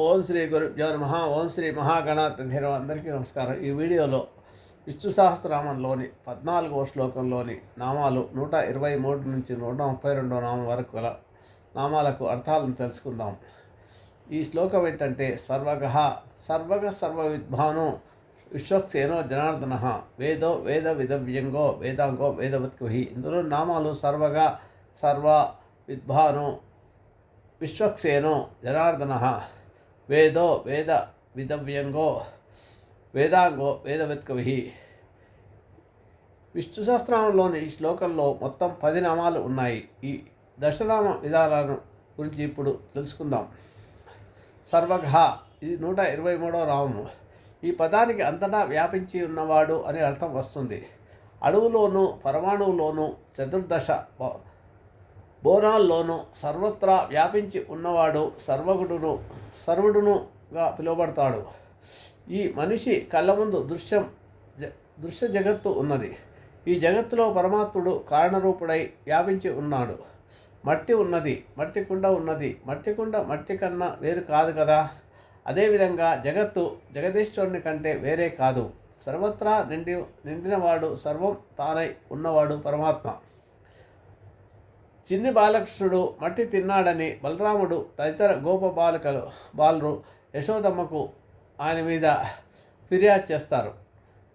ఓం శ్రీ గురుభ్యో నమ ఓం శ్రీ మహాగణాధిరం అందరికీ నమస్కారం. ఈ వీడియోలో విష్ణు సహస్రనామంలోని పద్నాలుగో శ్లోకంలోని నామాలు నూట ఇరవై మూడు నుంచి నూట ముప్పై రెండో నామం వరకు గల నామాలకు అర్థాలను తెలుసుకుందాం. ఈ శ్లోకం ఏంటంటే సర్వగ సర్వగ సర్వ విద్వాను విశ్వక్సేనో జనార్దన వేదో వేద విధవ్యంగో వేదాంగో వేదవత్కుహి. ఇందులో నామాలు సర్వగా సర్వ విద్వాను విశ్వక్సేనో జనార్దన. వేదో వేద విధవ్యంగో వేదాంగో వేదవత్కవి విష్ణు సహస్రనామంలోని ఈ శ్లోకంలో మొత్తం పది నామాలు ఉన్నాయి. ఈ దశనామ విధానాలను గురించి ఇప్పుడు తెలుసుకుందాం. సర్వఘ ఇది నూట ఇరవై మూడో నామము ఈ పదానికి అంతటా వ్యాపించి ఉన్నవాడు అని అర్థం వస్తుంది. అణువులోను పరమాణువులోను చతుర్దశ బోనాల్లోనూ సర్వత్రా వ్యాపించి ఉన్నవాడు సర్వగుడును సర్వుడునుగా పిలువబడతాడు. ఈ మనిషి కళ్ళ ముందు దృశ్యం జ దృశ్య జగత్తు ఉన్నది. ఈ జగత్తులో పరమాత్ముడు కారణరూపుడై వ్యాపించి ఉన్నాడు. మట్టి ఉన్నది మట్టి కుండ ఉన్నది. మట్టి కుండ మట్టి కన్నా వేరు కాదు కదా. అదేవిధంగా జగత్తు జగదీశ్వరుని కంటే వేరే కాదు. సర్వత్రా నిండి నిండినవాడు సర్వం తానై ఉన్నవాడు పరమాత్మ. చిన్ని బాలకృష్ణుడు మట్టి తిన్నాడని బలరాముడు తదితర గోప బాలికలు బాలురు యశోదమ్మకు ఆయన మీద ఫిర్యాదు చేస్తారు.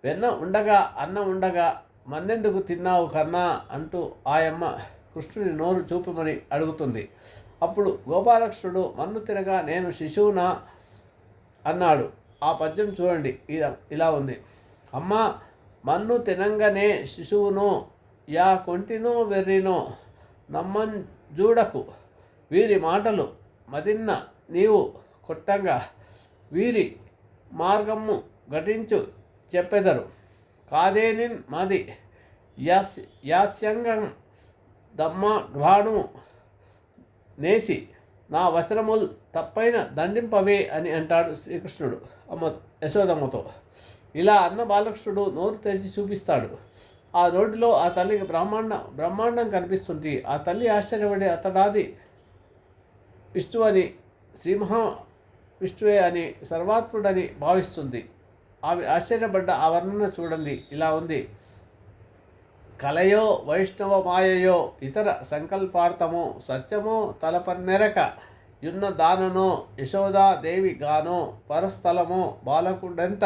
వెన్న ఉండగా అన్నం ఉండగా మన్నెందుకు తిన్నావు కన్నా అంటూ ఆయమ్మ కృష్ణుని నోరు చూపమని అడుగుతుంది. అప్పుడు గోపాలకృష్ణుడు మన్ను తినగా నేను శిశువునా అన్నాడు. ఆ పద్యం చూడండి. ఇలా ఇలా ఉంది. అమ్మ మన్ను తినంగానే శిశువును యా కొంటినో వెర్రినో నమ్మన్ జూడకు వీరి మాటలు మదిన్న నీవు కొట్టంగా. వీరి మార్గము ఘటించు చెప్పెదరు. కాదేనిన్ మాది. యాస్ యాస్యంగం దమ్మ గ్రాణు నేసి నా వచనముల్ తప్పైన దండింపవే అని అంటాడు శ్రీకృష్ణుడు అమ్మ యశోదమ్మతో. ఇలా అన్న బాలకృష్ణుడు నోరు తెరిచి చూపిస్తాడు. ఆ రోడ్డులో ఆ తల్లికి బ్రహ్మాండ బ్రహ్మాండం కనిపిస్తుంది. ఆ తల్లి ఆశ్చర్యపడి అతడాది విష్ణు అని శ్రీ మహా విష్ణువే అని సర్వాత్ముడని భావిస్తుంది. ఆమె ఆశ్చర్యపడ్డ ఆ వర్ణన చూడండి. ఇలా ఉంది. కలయో వైష్ణవ మాయయో ఇతర సంకల్పార్థము సత్యమో తలపన్నెరక యున్న దాననో యశోదాదేవి గానో పరస్థలమో బాలకుడెంత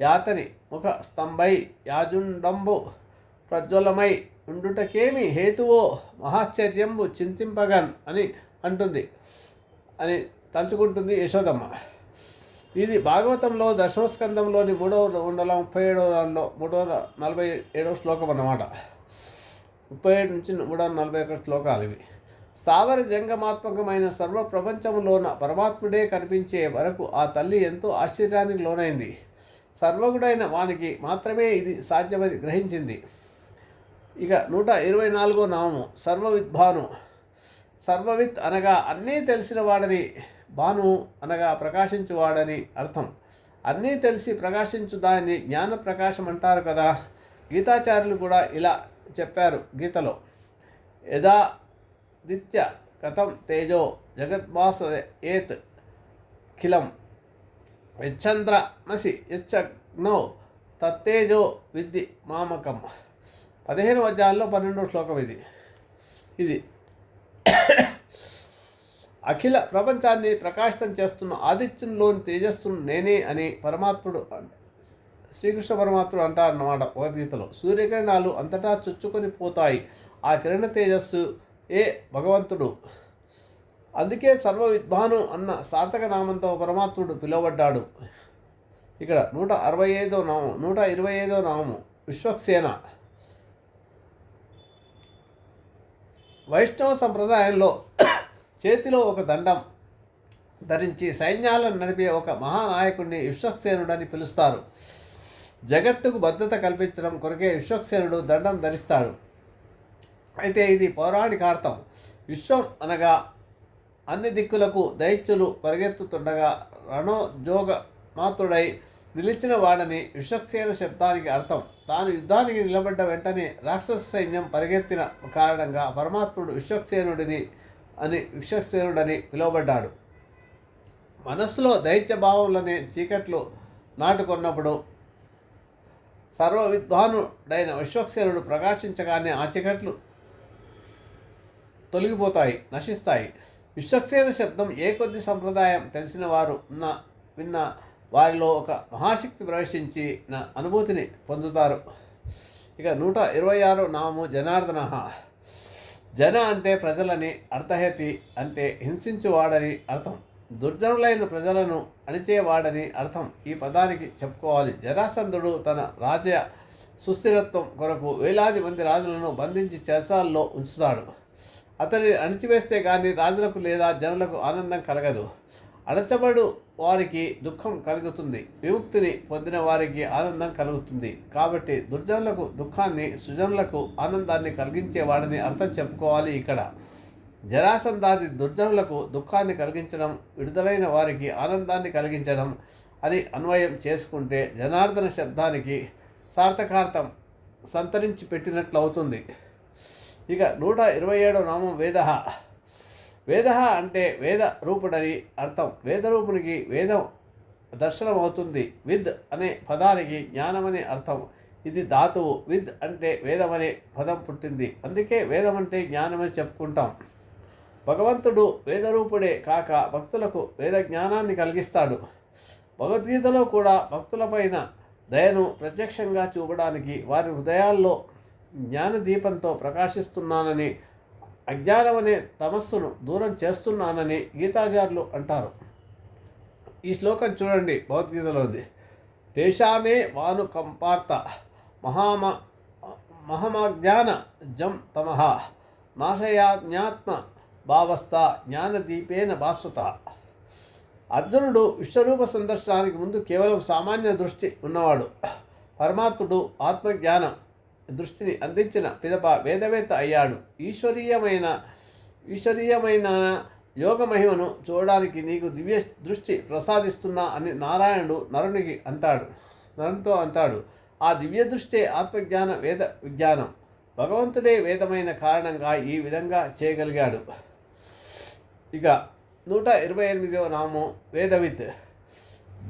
యాతని ముఖ స్తంభై యాజుండంబు ప్రజ్వలమై ఉండుటకేమి హేతువో మహాశ్చర్యంబు చింతింపగన్ అని అంటుంది. అని తలుచుకుంటుంది యశోదమ్మ. ఇది భాగవతంలో దశమస్కందంలోని మూడవ వందల ముప్పై ఏడవ దానిలో మూడు వందల నలభై ఏడవ శ్లోకం అన్నమాట. ముప్పై ఏడు నుంచి మూడు వందల నలభై ఒకటి శ్లోకాలు ఇవి. స్థావర జంగమాత్మకమైన సర్వ ప్రపంచంలోన పరమాత్ముడే కనిపించే వరకు ఆ తల్లి ఎంతో ఆశ్చర్యానికి లోనైంది. సర్వగుడైన వానికి మాత్రమే ఇది సాధ్యమని గ్రహించింది. ఇక నూట ఇరవై నాలుగో నామము సర్వవిద్భాను సర్వవిత్ అనగా అన్నీ తెలిసిన వాడని భాను అనగా ప్రకాశించువాడని అర్థం. అన్నీ తెలిసి ప్రకాశించు దాన్ని జ్ఞాన ప్రకాశం అంటారు కదా. గీతాచార్యులు కూడా ఇలా చెప్పారు గీతలో. యథాదిత్య కథం తేజో జగద్వాస ఏత్ ఖిలం. యచ్చంద్రమసి యచ్చగ్నో తత్తేజో విద్ది మామకం. పదిహేను అధ్యాయంలో పన్నెండో శ్లోకం ఇది. ఇది అఖిల ప్రపంచాన్ని ప్రకాశితం చేస్తున్న ఆదిత్యంలోని తేజస్సును నేనే అని పరమాత్ముడు శ్రీకృష్ణ పరమాత్ముడు అంటారన్నమాట భగవద్గీతలో సూర్యకిరణాలు అంతటా చొచ్చుకొని పోతాయి. ఆ కిరణ తేజస్సు ఏ భగవంతుడు? అందుకే సర్వ విద్వాను అన్న సార్థక నామంతో పరమాత్ముడు పిలువబడ్డాడు. ఇక్కడ నూట అరవై ఐదో నామం నూట ఇరవై ఐదో నామము విశ్వక్సేన. వైష్ణవ సంప్రదాయంలో చేతిలో ఒక దండం ధరించి సైన్యాలను నడిపే ఒక మహానాయకుడిని విశ్వక్సేనుడని పిలుస్తారు. జగత్తుకు భద్రత కల్పించడం కొరకే విశ్వక్సేనుడు దండం ధరిస్తాడు. అయితే ఇది పౌరాణికార్థం విశ్వం అనగా అన్ని దిక్కులకు దైత్యులు పరిగెత్తుతుండగా రణోద్యోగ మాతుడై నిలిచిన వాడని విశ్వక్సేన శబ్దానికి అర్థం. తాను యుద్ధానికి నిలబడ్డ వెంటనే రాక్షస సైన్యం పరిగెత్తిన కారణంగా పరమాత్ముడు విశ్వక్సేనుడిని అని విశ్వక్సేనుడని పిలువబడ్డాడు. మనస్సులో దైత్య భావంలోనే చీకట్లు నాటుకున్నప్పుడు సర్వ విద్వానుడైన విశ్వక్సేనుడు ప్రకాశించగానే ఆ చీకట్లు తొలగిపోతాయి నశిస్తాయి. విశ్వక్సేన శబ్దం ఏ కొద్ది సంప్రదాయం తెలిసిన వారు ఉన్న విన్న వారిలో ఒక మహాశక్తి ప్రవేశించి నా అనుభూతిని పొందుతారు. ఇక నూట ఇరవై ఆరు నామము జనార్దన. జన అంటే ప్రజలని అర్థహేతి అంటే హింసించువాడని అర్థం. దుర్జనులైన ప్రజలను అణిచేవాడని అర్థం. ఈ పదానికి చెప్పుకోవాలి. జరాసంధుడు తన రాజ్య సుస్థిరత్వం కొరకు వేలాది మంది రాజులను బంధించి చేసాల్లో ఉంచుతాడు. అతన్ని అణిచివేస్తే కానీ రాజులకు లేదా జనులకు ఆనందం కలగదు. అడచబడు వారికి దుఃఖం కలుగుతుంది. విముక్తిని పొందిన వారికి ఆనందం కలుగుతుంది. కాబట్టి దుర్జనులకు దుఃఖాన్ని సుజనులకు ఆనందాన్ని కలిగించేవాడని అర్థం చెప్పుకోవాలి ఇక్కడ. జరాసంధాది దుర్జనులకు దుఃఖాన్ని కలిగించడం విడుదలైన వారికి ఆనందాన్ని కలిగించడం అని అన్వయం చేసుకుంటే జనార్దన శబ్దానికి సార్థకార్థం సంతరించి పెట్టినట్లు అవుతుంది ఇక నూట ఇరవై ఏడో నామం వేద. వేద అంటే వేద రూపుడని అర్థం. వేదరూపునికి వేదం దర్శనం అవుతుంది విద్ అనే పదానికి జ్ఞానమనే అర్థం. ఇది ధాతువు. విద్ అంటే వేదమనే పదం పుట్టింది. అందుకే వేదం అంటే జ్ఞానమని చెప్పుకుంటాం. భగవంతుడు వేదరూపుడే కాక భక్తులకు వేద జ్ఞానాన్ని కలిగిస్తాడు. భగవద్గీతలో కూడా భక్తులపైన దయను ప్రత్యక్షంగా చూపడానికి వారి హృదయాల్లో జ్ఞానదీపంతో ప్రకాశిస్తున్నానని అజ్ఞానం అనే తమస్సును దూరం చేస్తున్నానని గీతాచారులు అంటారు. ఈ శ్లోకం చూడండి భగవద్గీతలో ఉంది. తేషామే వాను కంపార్త మహామ మహమజ్ఞాన జం తమహ నాశయాజ్ఞాత్మ భావస్థ జ్ఞానదీపేన భాస్వత. అర్జునుడు విశ్వరూప సందర్శనానికి ముందు కేవలం సామాన్య దృష్టి ఉన్నవాడు. పరమాత్ముడు ఆత్మజ్ఞానం దృష్టిని అందించిన పిదప వేదవేత్త అయ్యాడు. ఈశ్వరీయమైన ఈశ్వరీయమైన యోగ మహిమను చూడడానికి నీకు దివ్య దృష్టి ప్రసాదిస్తున్నా అని నారాయణుడు నరునికి అంటాడు. నరునితో అంటాడు ఆ దివ్య దృష్టి ఆత్మజ్ఞాన వేద విజ్ఞానం. భగవంతుడే వేదమైన కారణంగా ఈ విధంగా చేయగలిగాడు. ఇక నూట ఇరవై ఎనిమిదవ నామం వేదవిత్.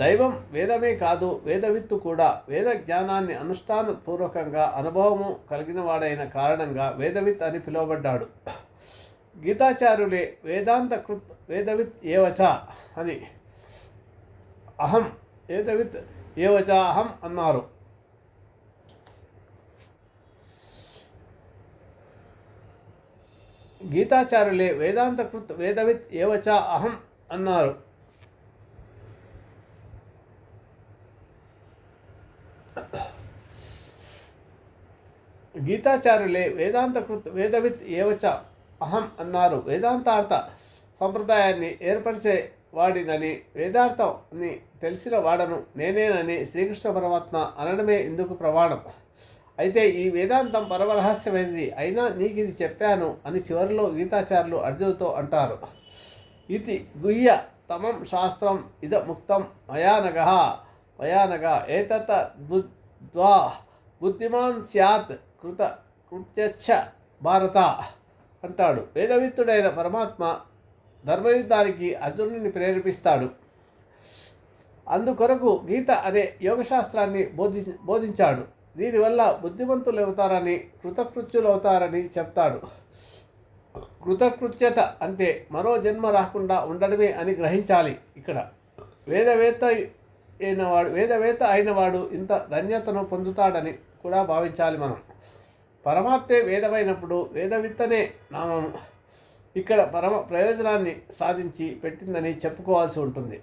దైవం వేదమే కాదు వేదవిత్తు కూడా. వేద జ్ఞానాన్ని అనుష్ఠానపూర్వకంగా అనుభవము కలిగిన వాడైన కారణంగా వేదవిత్ అని పిలువబడ్డాడు. గీతాచార్యులే వేదాంత కృత్ వేదవిత్ ఏవచ అని అహం వేదవిత్ ఏవచ అహం అన్నారు. గీతాచార్యులే వేదాంత కృత్ వేదవిత్ ఏవచ అహం అన్నారు. గీతాచార్యులే వేదాంతకృత్ వేదవిత్ ఏవచ అహం అన్నారు. వేదాంతార్థ సంప్రదాయాన్ని ఏర్పరిచే వాడినని వేదార్థాన్ని తెలిసిన వాడను నేనేనని శ్రీకృష్ణ పరమాత్మ అనడమే ఇందుకు ప్రమాణం. అయితే ఈ వేదాంతం పరమరహస్యమైనది అయినా నీకు ఇది చెప్పాను అని చివరిలో గీతాచారులు అర్జునుతో అంటారు. ఇది గుహ్య తమం శాస్త్రం ఇద ముక్తం మయానగ మయానగ ఏతత్ బుద్ధ్వా బుద్ధిమాన్ స్యాత్ కృత కృత్యచ్చ భారత అంటాడు. వేదవిత్తుడైన పరమాత్మ ధర్మయుద్ధానికి అర్జునుడిని ప్రేరేపిస్తాడు. అందుకొరకు గీత అనే యోగశాస్త్రాన్ని బోధి బోధించాడు. దీనివల్ల బుద్ధిమంతులు అవుతారని కృతకృత్యులు అవుతారని చెప్తాడు. కృతకృత్యత అంటే మరో జన్మ రాకుండా ఉండడమే అని గ్రహించాలి ఇక్కడ. వేదవేత్త అయినవాడు వేదవేత్త అయినవాడు ఇంత ధన్యతను పొందుతాడని కూడా భావించాలి మనం. పరమాత్మే వేదమైనప్పుడు వేదవిత్తనే నామం ఇక్కడ పరమ ప్రయోజనాన్ని సాధించి పెట్టిందని చెప్పుకోవాల్సి ఉంటుంది.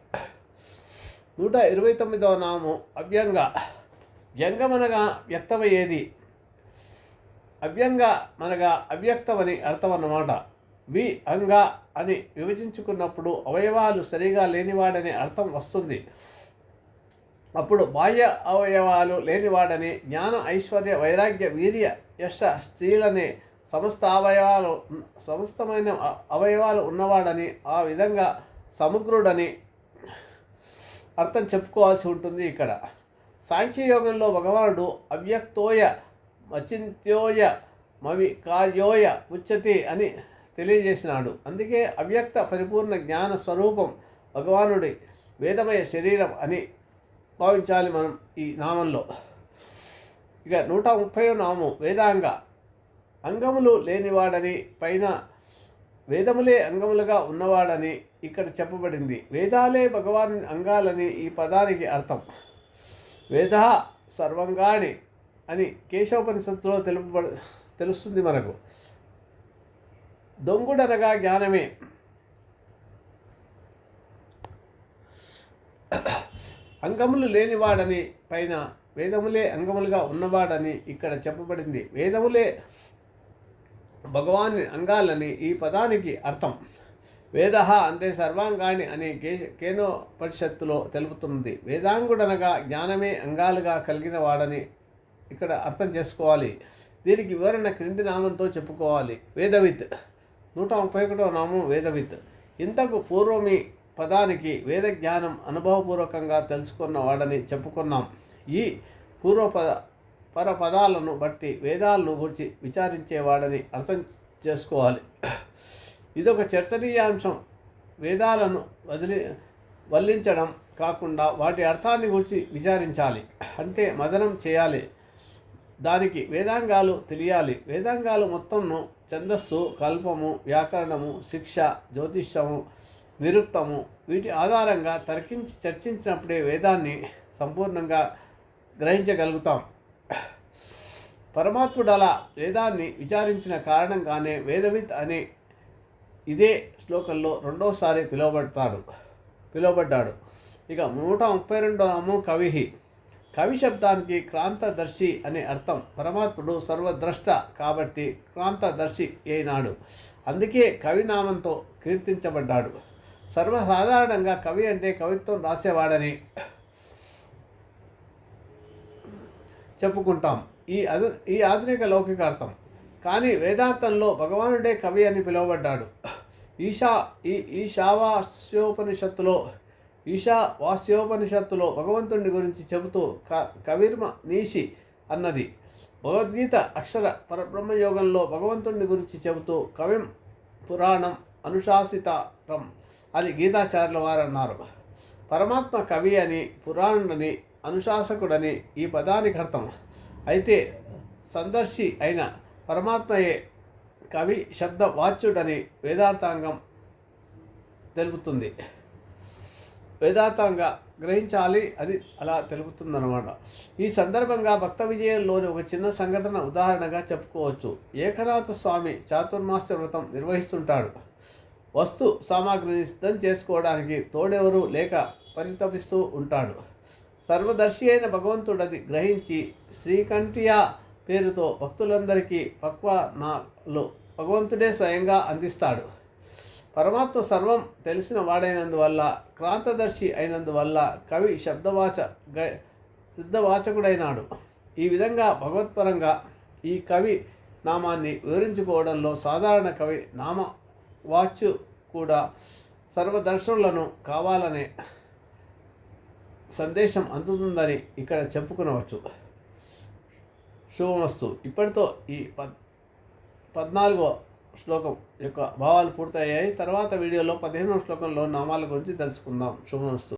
నూట ఇరవై తొమ్మిదవ నామం అవ్యంగ. వ్యంగమనగా వ్యక్తమయ్యేది. అవ్యంగ మనగా అవ్యక్తమని అర్థం అన్నమాట వి అంగ అని విభజించుకున్నప్పుడు అవయవాలు సరిగా లేనివాడని అర్థం వస్తుంది. అప్పుడు బాహ్య అవయవాలు లేనివాడని జ్ఞాన ఐశ్వర్య వైరాగ్య వీర్య యశ స్త్రీలనే సమస్త అవయవాలు సమస్తమైన అవయవాలు ఉన్నవాడని ఆ విధంగా సమగ్రుడని అర్థం చెప్పుకోవాల్సి ఉంటుంది ఇక్కడ. సాంఖ్యయోగంలో భగవానుడు అవ్యక్తోయ అచింత్యోయ మవి కార్యోయ ఉచ్యతి అని తెలియజేసినాడు. అందుకే అవ్యక్త పరిపూర్ణ జ్ఞాన స్వరూపం భగవానుడి వేదమయ శరీరం అని భావించాలి మనం ఈ నామంలో. ఇక నూట ముప్పై నామం వేదాంగ. అంగములు లేనివాడని పైన వేదములే అంగములుగా ఉన్నవాడని ఇక్కడ చెప్పబడింది. వేదాలే భగవాన్ అంగాలని ఈ పదానికి అర్థం. వేద సర్వంగాని అని కేశవోపనిషత్తులో తెలుపబడ తెలుస్తుంది మనకు. దొంగుడనగా జ్ఞానమే. అంగములు లేనివాడని పైన వేదములే అంగములుగా ఉన్నవాడని ఇక్కడ చెప్పబడింది. వేదములే భగవాన్ అంగాలని ఈ పదానికి అర్థం. వేద అంటే సర్వాంగాణి అనే కే కేనో పరిషత్తులో తెలుపుతుంది. వేదాంగుడనగా జ్ఞానమే అంగాలుగా కలిగిన వాడని ఇక్కడ అర్థం చేసుకోవాలి. దీనికి వివరణ క్రింది నామంతో చెప్పుకోవాలి. వేదవిత్. నూట ముప్పై ఒకటో నామం వేదవిత్. ఇంతకు పూర్వమి పదానికి వేద జ్ఞానం అనుభవపూర్వకంగా తెలుసుకున్న వాడని చెప్పుకున్నాం. ఈ పూర్వపద పర పదాలను బట్టి వేదాలను గురించి విచారించేవాడని అర్థం చేసుకోవాలి. ఇదొక చర్చనీయాంశం. వేదాలను వదిలి వల్లించడం కాకుండా వాటి అర్థాన్ని గురించి విచారించాలి. అంటే మదనం చేయాలి. దానికి వేదాంగాలు తెలియాలి. వేదాంగాలు మొత్తంను ఛందస్సు కల్పము వ్యాకరణము శిక్ష జ్యోతిష్యము నిరుక్తము వీటి ఆధారంగా తర్కించి చర్చించినప్పుడే వేదాన్ని సంపూర్ణంగా గ్రహించగలుగుతాం. పరమాత్ముడు అలా వేదాన్ని విచారించిన కారణంగానే వేదవిత్ అనే ఇదే శ్లోకంలో రెండోసారి పిలువబడతాడు. పిలువబడ్డాడు. ఇక నూట ముప్పై రెండో నామం కవిహి. కవి శబ్దానికి క్రాంతదర్శి అనే అర్థం పరమాత్ముడు సర్వద్రష్ట కాబట్టి క్రాంతదర్శి అయినాడు అందుకే కవి నామంతో కీర్తించబడ్డాడు. సర్వసాధారణంగా కవి అంటే కవిత్వం రాసేవాడని చెప్పుకుంటాం. ఈ అధు ఈ ఆధునిక లౌకికార్థం. కానీ వేదార్థంలో భగవానుడే కవి అని పిలువబడ్డాడు. ఈశా ఈ ఈశావాస్యోపనిషత్తులో ఈశా వాస్యోపనిషత్తులో భగవంతుని గురించి చెబుతూ క కవిర్మ నీషి అన్నది. భగవద్గీత అక్షర పరబ్రహ్మయోగంలో భగవంతుని గురించి చెబుతూ కవిం పురాణం అనుశాసితరం. అని గీతాచార్యుల వారు అన్నారు పరమాత్మ కవి అని పురాణుడని అనుశాసకుడని ఈ పదానికి అర్థం. అయితే సందర్శి అయిన పరమాత్మయే కవి శబ్ద వాచ్యుడని వేదార్థాంగం తెలుపుతుంది. వేదాంతంగా గ్రహించాలి అది అలా తెలుపుతుందన్నమాట. ఈ సందర్భంగా భక్త విజయంలోని ఒక చిన్న సంఘటన ఉదాహరణగా చెప్పుకోవచ్చు. ఏకనాథ స్వామి చాతుర్మాస్య వ్రతం నిర్వహిస్తుంటాడు. వస్తు సామాగ్రిని సిద్ధం చేసుకోవడానికి తోడెవరు లేక పరితపిస్తూ ఉంటాడు. సర్వదర్శి అయిన భగవంతుడది గ్రహించి శ్రీకంఠియా పేరుతో భక్తులందరికీ పక్వనాలు భగవంతుడే స్వయంగా అందిస్తాడు. పరమాత్మ సర్వం తెలిసిన వాడైనందువల్ల క్రాంతదర్శి అయినందువల్ల కవి శబ్దవాచ గ శుద్ధవాచకుడైనాడు ఈ విధంగా భగవత్పరంగా ఈ కవి నామాన్ని వివరించుకోవడంలో సాధారణ కవి నామ వాచ్ కూడా సర్వదర్శనులను కావాలనే సందేశం అందుతుందని ఇక్కడ చెప్పుకునవచ్చు. శుభమస్తు. ఇప్పటితో ఈ పద్ పద్నాలుగో శ్లోకం యొక్క భావాలు పూర్తయ్యాయి. తర్వాత వీడియోలో పదిహేనవ శ్లోకంలో నామాల గురించి తెలుసుకుందాం. శుభమస్తు.